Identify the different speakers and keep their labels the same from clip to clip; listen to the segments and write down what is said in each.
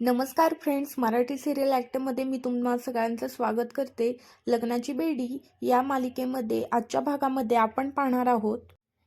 Speaker 1: नमस्कार friends Marathi serial ॲक्टमध्ये मी तुम्हा सगळ्यांचं स्वागत करते. लग्नाची बेडी या मालिकेमध्ये आजच्या भागामध्ये आपण पाहणार आहोत.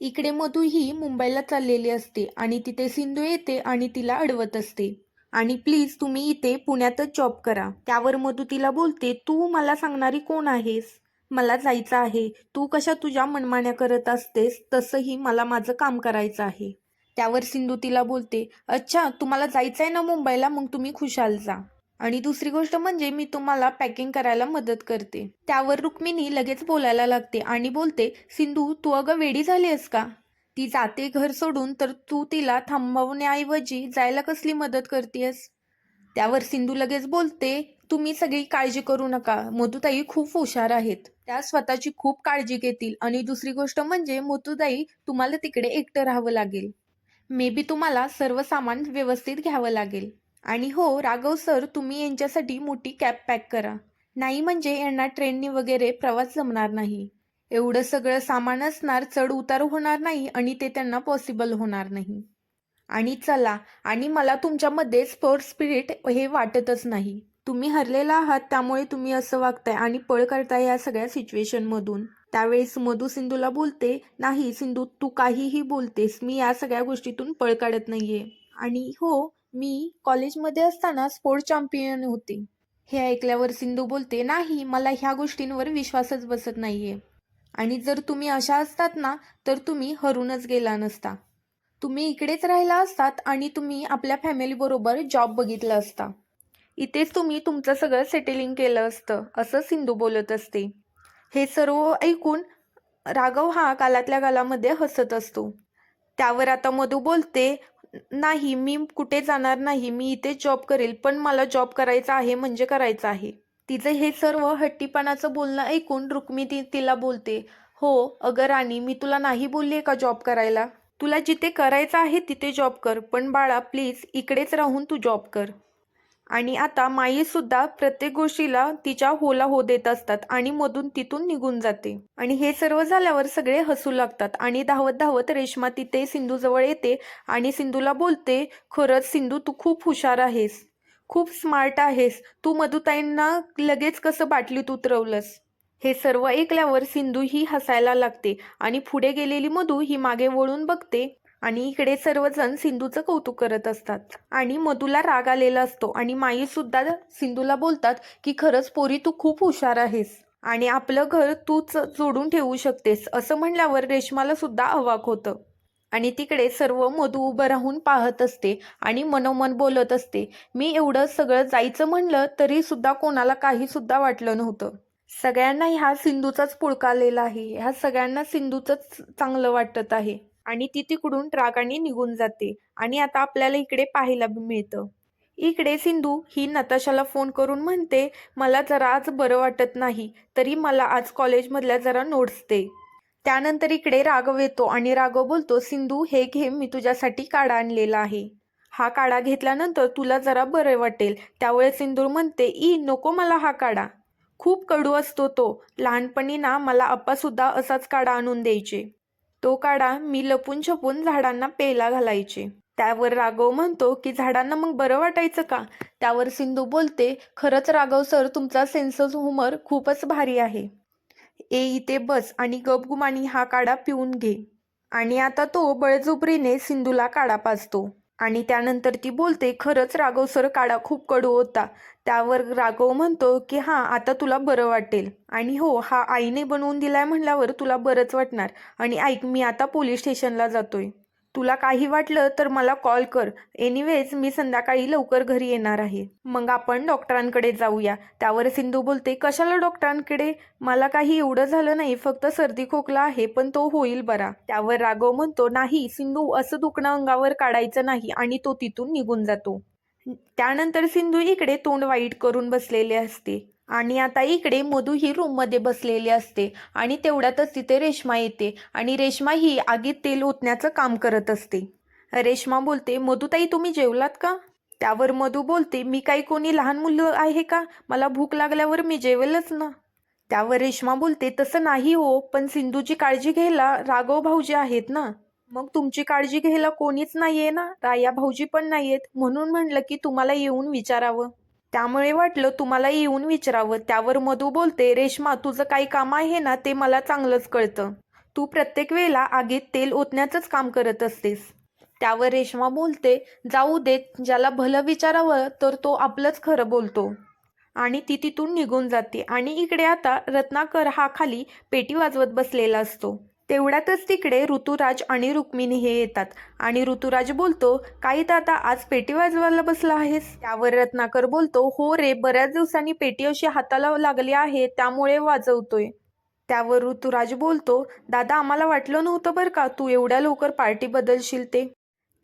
Speaker 1: इकडे मधू ही मुंबईला चाललेली असते आणि तिथे सिंधू येते आणि तिला अडवत असते. आणि प्लीज तुम्ही इथे पुण्यातच जॉब करा. त्यावर मधू तिला बोलते तू मला सांगणारी कोण आहेस? मला जायचं आहे. तू कशा तुझ्या मनमान्या करत असतेस तसंही मला माझं काम करायचं आहे. त्यावर सिंधू तिला बोलते अच्छा तुम्हाला जायचं आहे ना मुंबईला? मग तुम्ही खुशाल जा. आणि दुसरी गोष्ट म्हणजे मी तुम्हाला पॅकिंग करायला मदत करते. त्यावर रुक्मिणी लगेच बोलायला लागते आणि बोलते सिंधू तू अगं वेडी झाली आहेस का? ती जाते घर सोडून तर तू तिला थांबवण्याऐवजी जायला कसली मदत करतेस त्यावर सिंधू लगेच बोलते तुम्ही सगळी काळजी करू नका. मोतुताई खूप हुशार आहेत. त्या स्वतःची खूप काळजी घेतील. आणि दुसरी गोष्ट म्हणजे मोतुताई तुम्हाला तिकडे एकटं राहावं लागेल. मे बी तुम्हाला सर्व सामान व्यवस्थित घ्यावं लागेल. आणि हो राघव सर तुम्ही यांच्यासाठी मोठी कॅब पॅक करा. नाही म्हणजे यांना ट्रेननी वगैरे प्रवास जमणार नाही. एवढं सगळं सामान असणार चढ उतार होणार नाही आणि ते त्यांना पॉसिबल होणार नाही. आणि चला आणि मला तुमच्यामध्ये स्पोर्ट्स स्पिरिट हे वाटतच नाही. तुम्ही हरलेला आहात त्यामुळे तुम्ही असं वागताय आणि पळ करताय या सगळ्या सिच्युएशनमधून त्यावेळेस मधू सिंधूला बोलते नाही सिंधू तू काहीही बोलतेस मी या सगळ्या गोष्टीतून पळ काढत नाहीये. आणि हो मी कॉलेजमध्ये असताना स्पोर्ट चॅम्पियन होते. हे ऐकल्यावर सिंधू बोलते नाही मला ह्या गोष्टींवर विश्वासच बसत नाहीये. आणि जर तुम्ही अशा असतात ना तर तुम्ही हरूनच गेला नसता. तुम्ही इकडेच राहिला असतात आणि तुम्ही आपल्या फॅमिलीबरोबर जॉब बघितला असता. इथेच तुम्ही तुमचं सगळं सेटलिंग केलं असतं असं सिंधू बोलत असते. हे सर्व ऐकून राघव हा कालातल्या गालामध्ये हसत असतो. त्यावर आता मधू बोलते नाही मी कुठे जाणार नाही मी इथे जॉब करेल पण मला जॉब करायचा आहे म्हणजे करायचा आहे. तिचं हे सर्व हट्टीपणाचं बोलणं ऐकून रुक्मी ती तिला बोलते हो अगं राणी मी तुला नाही बोलली का जॉब करायला? तुला जिथे करायचं आहे तिथे जॉब कर पण बाळा प्लीज इकडेच राहून तू जॉब कर. आणि आता माई सुद्धा प्रत्येक गोष्टीला तिच्या होला हो देत असतात आणि मधून तिथून निघून जाते. आणि हे सर्व झाल्यावर सगळे हसू लागतात आणि धावत धावत रेश्मा तिथे सिंधूजवळ येते आणि सिंधूला बोलते खरंच सिंधू तू खूप हुशार आहेस. खूप स्मार्ट आहेस. तू मधुताईंना लगेच कसं बाटलीत उतरवलंस? हे सर्व ऐकल्यावर सिंधू ही हसायला लागते आणि पुढे गेलेली मधू ही मागे वळून बघते आणि इकडे सर्वजण सिंधूचं कौतुक करत असतात. आणि मधूला राग आलेला असतो आणि माई सुद्धा सिंधूला बोलतात की खरंच पोरी तू खूप हुशार आहेस आणि आपलं घर तूच जोडून ठेवू शकतेस असं म्हणल्यावर रेशमाला सुद्धा अवाक होतं. आणि तिकडे सर्व मधू उभं राहून पाहत असते आणि मनोमन बोलत असते मी एवढं सगळं जायचं म्हणलं तरी सुद्धा कोणाला काही सुद्धा वाटलं नव्हतं. सगळ्यांना ह्या सिंधूचाच पुळका आलेला आहे. ह्या सगळ्यांना सिंधूचंच चांगलं वाटत आहे. आणि ती तिकडून रागाने निघून जाते आणि आता आपल्याला इकडे पाहायला मिळतं. इकडे सिंधू ही नताशाला फोन करून म्हणते मला जरा आज बरं वाटत नाही तरी मला आज कॉलेजमधल्या जरा नोट्स दे. त्यानंतर इकडे राघव येतो आणि राघव बोलतो सिंधू हे घे मी तुझ्यासाठी काढा आणलेला आहे. हा काढा घेतल्यानंतर तुला जरा बरं वाटेल. त्यावेळे सिंदूर म्हणते ई नको मला हा काढा. खूप कडू असतो तो. लहानपणी ना मला आप्पासुद्धा असाच काढा आणून द्यायचे. तो काढा मी लपून छपून झाडांना पेला घालायचे. त्यावर राघव म्हणतो की झाडांना मग बरं वाटायचं का? त्यावर सिंधू बोलते खरंच राघव सर तुमचा सेन्स ऑफ खूपच भारी आहे. ए इथे बस आणि गपगुमानी हा काढा पिऊन घे. आणि आता तो बळजुबरीने सिंधूला काढा पाजतो. आणि त्यानंतर ती बोलते खरंच राघव सर काढा खूप कडू होता. त्यावर राघव म्हणतो की हां आता तुला बरं वाटेल. आणि हो हा आईने बनवून दिलाय म्हणल्यावर तुला बरंच वाटणार. आणि ऐक मी आता पोलीस स्टेशनला जातोय. तुला काही वाटलं तर मला कॉल कर. एनिवेज मी संध्याकाळी लवकर घरी येणार आहे. मग आपण डॉक्टरांकडे जाऊया. त्यावर सिंधू बोलते कशाला डॉक्टरांकडे? मला काही एवढं झालं नाही. फक्त सर्दी खोकला आहे पण तो होईल बरा. त्यावर राघव म्हणतो नाही सिंधू असं दुखणं अंगावर काढायचं नाही आणि तो तिथून निघून जातो. त्यानंतर सिंधू इकडे तोंड वाईट करून बसलेले असते. आणि आता इकडे मधू ही रूममध्ये बसलेली असते आणि तेवढ्यातच तिथे रेश्मा येते आणि रेश्मा ही आगीत तेल ओतण्याचं काम करत असते. रेश्मा बोलते मधुताई तुम्ही जेवलात का? त्यावर मधू बोलते मी काही कोणी लहान मुलं आहे का? मला भूक लागल्यावर मी जेवेलच ना. त्यावर रेश्मा बोलते तसं नाही हो पण सिंधूची काळजी घ्यायला राघव भाऊजी आहेत ना. मग तुमची काळजी घ्यायला कोणीच नाहीये ना? राया भाऊजी पण नाहीयेत म्हणून म्हणलं की तुम्हाला येऊन विचारावं. त्यामुळे वाटलं तुम्हाला येऊन विचारावं. त्यावर मधू बोलते रेश्मा तुझं काही काम आहे ना ते मला चांगलंच कळतं. तू प्रत्येक वेळेला आगीत तेल ओतण्याचंच काम करत असतेस. त्यावर रेश्मा बोलते जाऊ देत ज्याला भलं विचारावं तर तो आपलंच खरं बोलतो. आणि ती तिथून निघून जाते. आणि इकडे आता रत्नाकर हा खाली पेटी वाजवत बसलेला असतो. तेवढ्यातच तिकडे ऋतुराज आणि रुक्मिणी हे येतात. आणि ऋतुराज बोलतो काही दादा आज पेटी वाजवायला बसला आहेस? त्यावर रत्नाकर बोलतो हो रे बऱ्याच दिवसांनी पेटी अशी हाताला लागली आहे त्यामुळे वाजवतोय. त्यावर ऋतुराज बोलतो दादा आम्हाला वाटलं नव्हतं बरं का तू एवढ्या लवकर पार्टी बदलशील ते.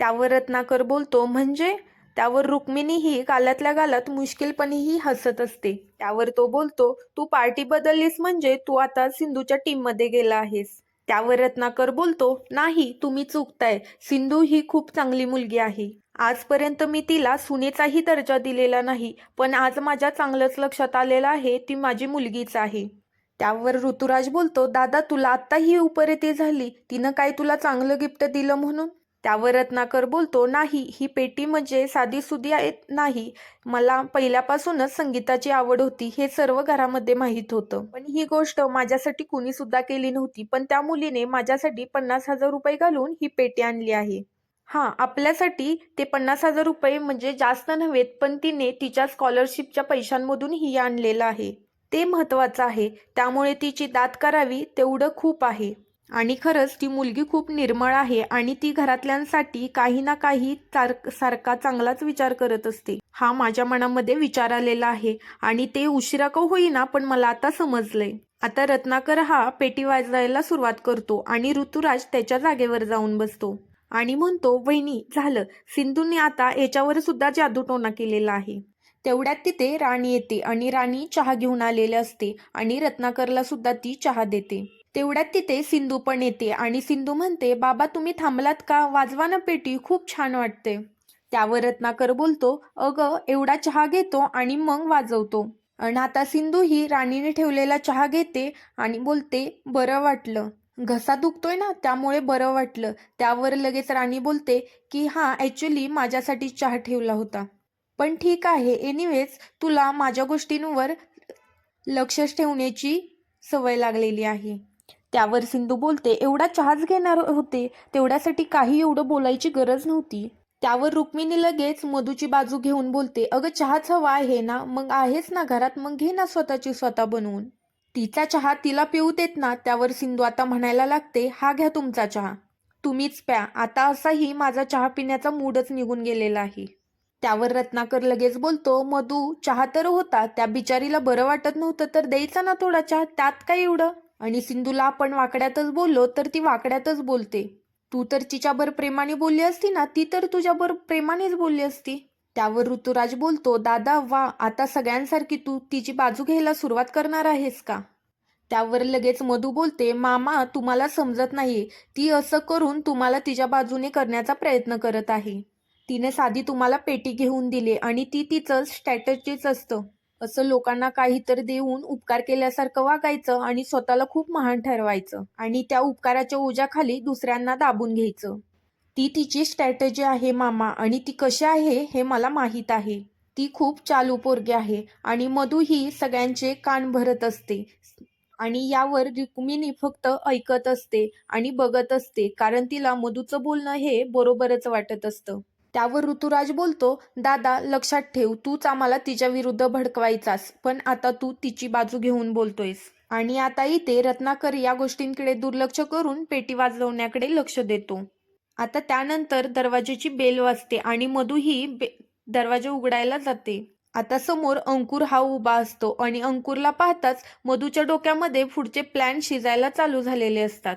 Speaker 1: त्यावर रत्नाकर बोलतो म्हणजे? त्यावर रुक्मिणीही गालातल्या गालात मुश्किलपणेही हसत असते. त्यावर तो बोलतो तू पार्टी बदललीस म्हणजे तू आता सिंधूच्या टीममध्ये गेला आहेस. त्यावर रत्नाकर बोलतो नाही तुम्ही चुकताय. सिंधू ही खूप चांगली मुलगी आहे. आजपर्यंत मी तिला सुनेचाही दर्जा दिलेला नाही पण आज माझ्या चांगलंच लक्षात आलेलं आहे ती माझी मुलगीच आहे. त्यावर ऋतुराज बोलतो दादा तुला आत्ता ही उपरेती झाली. तिनं काय तुला चांगलं गिफ्ट दिलं म्हणून? त्यावर रत्नाकर बोलतो नाही ही पेटी म्हणजे साधी सुधी नाही. मला पहिल्यापासूनच संगीताची आवड होती हे सर्व घरामध्ये माहीत होतं. पण ही गोष्ट माझ्यासाठी कुणी सुद्धा केली नव्हती. पण त्या मुलीने माझ्यासाठी पन्नास हजार रुपये घालून ही पेटी आणली आहे. हां आपल्यासाठी ते पन्नास हजार रुपये म्हणजे जास्त नव्हेत पण तिने तिच्या स्कॉलरशिपच्या पैशांमधून ही आणलेलं आहे. ते महत्त्वाचं आहे. त्यामुळे तिची दात करावी तेवढं खूप आहे. आणि खरंच ती मुलगी खूप निर्मळ आहे आणि ती घरातल्यांसाठी काही ना काही सारखा चांगलाच विचार करत असते. हा माझ्या मनामध्ये विचार आलेला आहे आणि ते उशिरा का होईना पण मला आता समजलंय. आता रत्नाकर हा पेटी वाजवायला सुरुवात करतो आणि ऋतुराज त्याच्या जागेवर जाऊन बसतो. आणि म्हणतो वहिनी झालं. सिंधूने आता याच्यावर सुद्धा जादूटोना केलेला आहे. तेवढ्यात तिथे राणी येते आणि राणी चहा घेऊन आलेली असते आणि रत्नाकरला सुद्धा ती चहा देते. तेवढ्यात तिथे सिंधू पण येते आणि सिंधू म्हणते बाबा तुम्ही थांबलात का? वाजवा ना पेटी खूप छान वाटते. त्यावर रत्नाकर बोलतो अगं एवढा चहा घेतो आणि मग वाजवतो. आणि आता सिंधू ही राणीने ठेवलेला चहा घेते आणि बोलते बरं वाटलं. घसा दुखतोय ना त्यामुळे बरं वाटलं. त्यावर लगेच राणी बोलते की हा ॲक्च्युली माझ्यासाठी चहा ठेवला होता. पण ठीक आहे एनिवेज तुला माझ्या गोष्टींवर लक्षच ठेवण्याची सवय लागलेली आहे. त्यावर सिंधू बोलते एवढा चहाच घेणार होते तेवढ्यासाठी काही एवढं बोलायची गरज नव्हती. त्यावर रुक्मिणी लगेच मधूची बाजू घेऊन बोलते अगं चहाच हवा आहे ना मग आहेच ना घरात मग घे ना स्वतःची स्वतः बनवून. तिचा चहा तिला पिऊ देत ना त्यावर सिंधू आता म्हणायला लागते हा घ्या तुमचा चहा. तुम्हीच प्या आता असाही माझा चहा पिण्याचा मूडच निघून गेलेला आहे. त्यावर रत्नाकर लगेच बोलतो मधू चहा तर होता त्या बिचारीला बरं वाटत नव्हतं तर द्यायचा ना थोडा चहा त्यात काय एवढं? आणि सिंधूला आपण वाकड्यातच बोललो तर ती वाकड्यातच बोलते. तू तर तिच्याबर प्रेमाने बोलली असती ना ती तर तुझ्याबर प्रेमानेच बोलली असती. त्यावर ऋतुराज बोलतो दादा वा आता सगळ्यांसारखी तू तिची बाजू घ्यायला सुरुवात करणार आहेस का? त्यावर लगेच मधू बोलते मामा तुम्हाला समजत नाही. ती असं करून तुम्हाला तिच्या बाजूने करण्याचा प्रयत्न करत आहे. तिने साधी तुम्हाला पेटी घेऊन दिली आणि ती तिचं स्ट्रॅटजीच असतं. असं लोकांना काहीतरी देऊन उपकार केल्यासारखं वागायचं आणि स्वतःला खूप महान ठरवायचं आणि त्या उपकाराच्या ओझ्याखाली दुसऱ्यांना दाबून घ्यायचं. ती तिची स्ट्रॅटजी आहे मामा आणि ती कशी आहे हे मला माहीत आहे. ती खूप चालू पोरगी आहे आणि मधू ही सगळ्यांचे कान भरत असते आणि यावर रुक्मिणी फक्त ऐकत असते आणि बघत असते कारण तिला मधूचं बोलणं हे बरोबरच वाटत असतं. त्यावर ऋतुराज बोलतो दादा लक्षात ठेव तूच आम्हाला तिच्या विरुद्ध भडकवायचास पण आता तू तिची बाजू घेऊन बोलतोयस. आणि आता इथे रत्नाकर या गोष्टींकडे दुर्लक्ष करून पेटी वाजवण्याकडे लक्ष देतो. आता त्यानंतर दरवाजेची बेल वाजते आणि मधू ही बे दरवाजा उघडायला जाते. आता समोर अंकुर हा उभा असतो आणि अंकुरला पाहताच मधूच्या डोक्यामध्ये पुढचे प्लॅन शिजायला चालू झालेले असतात.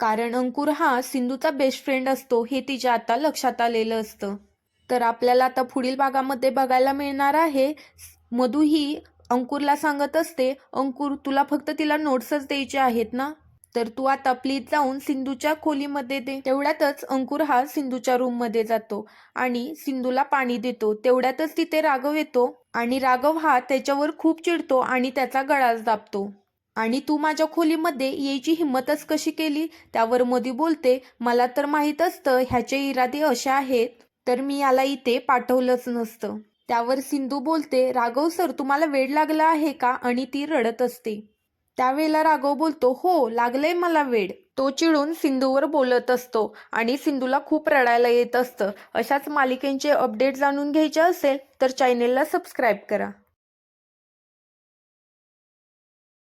Speaker 1: कारण अंकुर हा सिंधूचा बेस्ट फ्रेंड असतो हे तिच्या आता लक्षात आलेलं असतं. तर आपल्याला आता पुढील भागामध्ये बघायला मिळणार आहे. मधू ही अंकुरला सांगत असते अंकुर तुला फक्त तिला नोट्सच द्यायचे आहेत ना? तर तू आता प्लीज जाऊन सिंधूच्या खोलीमध्ये दे. तेवढ्यातच अंकुर हा सिंधूच्या रूममध्ये जातो आणि सिंधूला पाणी देतो. तेवढ्यातच तिथे राघव येतो आणि राघव हा त्याच्यावर खूप चिडतो आणि त्याचा गळाच दाबतो. आणि तू माझ्या खोलीमध्ये यायची हिंमतच कशी केली? त्यावर मोदी बोलते मला तर माहीत असतं ह्याचे इरादे असे आहेत तर मी याला इथे पाठवलंच नसतं. त्यावर सिंधू बोलते राघव सर तुम्हाला वेळ लागला आहे का? आणि ती रडत असते. त्यावेळेला राघव बोलतो हो लागलंय मला वेळ. तो चिडून सिंधूवर बोलत असतो आणि सिंधूला खूप रडायला येत असतं. अशाच मालिकेंचे अपडेट जाणून घ्यायचे असेल तर चॅनेलला सबस्क्राईब करा.